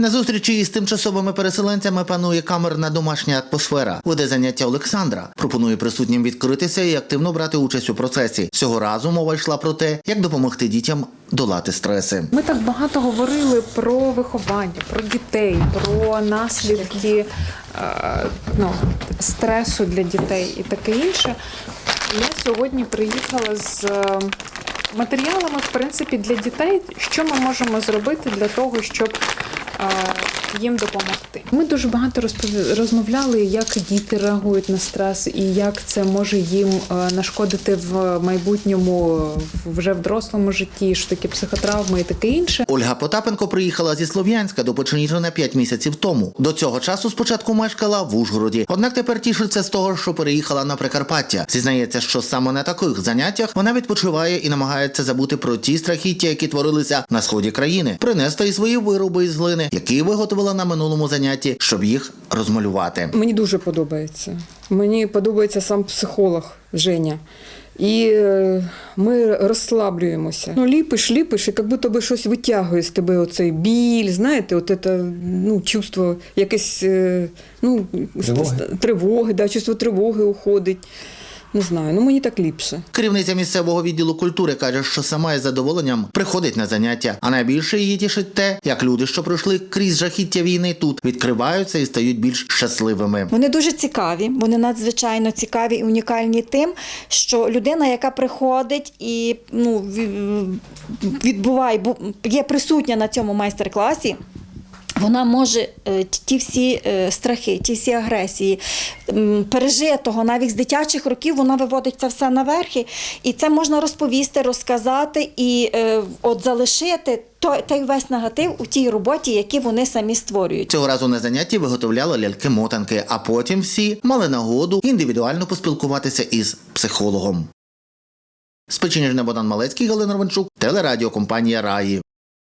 На зустрічі із тимчасовими переселенцями панує камерна домашня атмосфера. Веде заняття Олександра. Пропонує присутнім відкритися і активно брати участь у процесі. Цього разу мова йшла про те, як допомогти дітям долати стреси. Ми так багато говорили про виховання, про дітей, про наслідки е, ну, стресу для дітей і таке інше. Я сьогодні приїхала з е, матеріалами, в принципі, для дітей, що ми можемо зробити для того, щоб їм допомогти. Ми дуже багато розпов- розмовляли, як діти реагують на стрес і як це може їм е, нашкодити в майбутньому, вже в дорослому житті, що таке психотравми і таке інше. Ольга Потапенко приїхала зі Слов'янська до Печеніжина 5 місяців тому. До цього часу спочатку мешкала в Ужгороді. Однак тепер тішиться з того, що переїхала на Прикарпаття. Зізнається, що саме на таких заняттях вона відпочиває і намагається забути про ті страхіття, які творилися на сході країни, принести і свої вироби із глини, які виготовила на минулому занятті, щоб їх розмалювати. Мені дуже подобається. Мені подобається сам психолог Женя. І е, ми розслаблюємося. Ну, ліпиш, ліпиш, і як будто би щось витягує з тебе оцей біль, знаєте, от це, ну, чувство якесь е, ну, Тривоги. тривоги, да, чувство тривоги уходить. Не знаю, ну мені так ліпше. Керівниця місцевого відділу культури каже, що сама із задоволенням приходить на заняття. А найбільше її тішить те, як люди, що пройшли крізь жахіття війни, тут відкриваються і стають більш щасливими. Вони дуже цікаві, вони надзвичайно цікаві і унікальні тим, що людина, яка приходить і ну, відбуває, бу- є присутня на цьому майстер-класі. Вона може е, ті всі е, страхи, ті всі агресії пережитого, навіть з дитячих років, вона виводить це все наверхи, і це можна розповісти, розказати і е, от залишити той, той весь негатив у тій роботі, які вони самі створюють. Цього разу на занятті виготовляли ляльки-мотанки, а потім всі мали нагоду індивідуально поспілкуватися із психологом. З Печеніжна Богдан Малецький, Галина Ровенчук, телерадіокомпанія Раї.